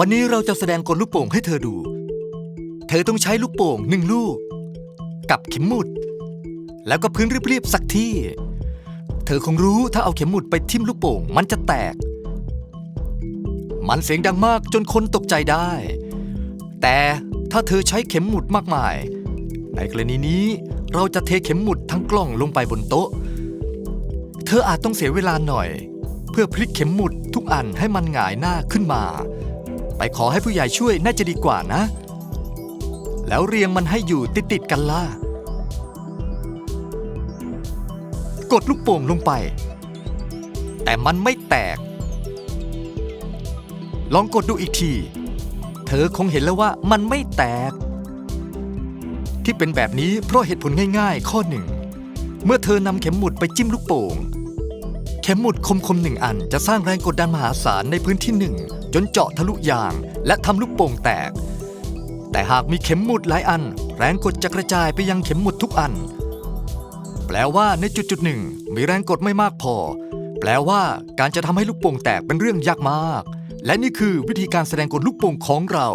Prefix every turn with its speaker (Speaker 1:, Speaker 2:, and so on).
Speaker 1: วันนี้เราจะแสดงกลลูกโป่งให้เธอดู เธอต้องใช้ลูกโป่งหนึ่งลูก กับเข็มหมุด แล้วก็พื้นเรียบๆสักที่ เธอคงรู้ถ้าเอาเข็มหมุดไปทิ่มลูกโป่งมันจะแตก มันเสียงดังมากจนคนตกใจได้ แต่ถ้าเธอใช้เข็มหมุดมากมาย ในกรณีนี้เราจะเทเข็มหมุดทั้งกล่องลงไปบนโต๊ะ เธออาจต้องเสียเวลาหน่อย เพื่อพลิกเข็มหมุดทุกอันให้มันหงายหน้าขึ้นมา ไปขอให้ผู้ใหญ่ช่วยน่าจะดีกว่านะ แล้วเรียงมันให้อยู่ติดๆกันล่ะ กดลูกโป่งลงไป แต่มันไม่แตก ลองกดดูอีกที เธอคงเห็นแล้วว่ามันไม่แตก ที่เป็นแบบนี้เพราะเหตุผลง่ายๆ ข้อหนึ่ง เมื่อเธอนำเข็มหมุดไปจิ้มลูกโป่ง ข็มหมุดคมๆหนึ่งอันจะสร้างแรงกดดันมหาศาลในพื้นที่หนึ่งจนเจาะทะลุยางและทำลูกโป่งแตก แต่หากมีเข็มหมุดหลายอัน แรงกดจะกระจายไปยังเข็มหมุดทุกอัน แปลว่าในจุดจุดหนึ่งมีแรงกดไม่มากพอ แปลว่าการจะทำให้ลูกโป่งแตกเป็นเรื่องยากมาก และนี่คือวิธีการแสดงกลลูกโป่งของเรา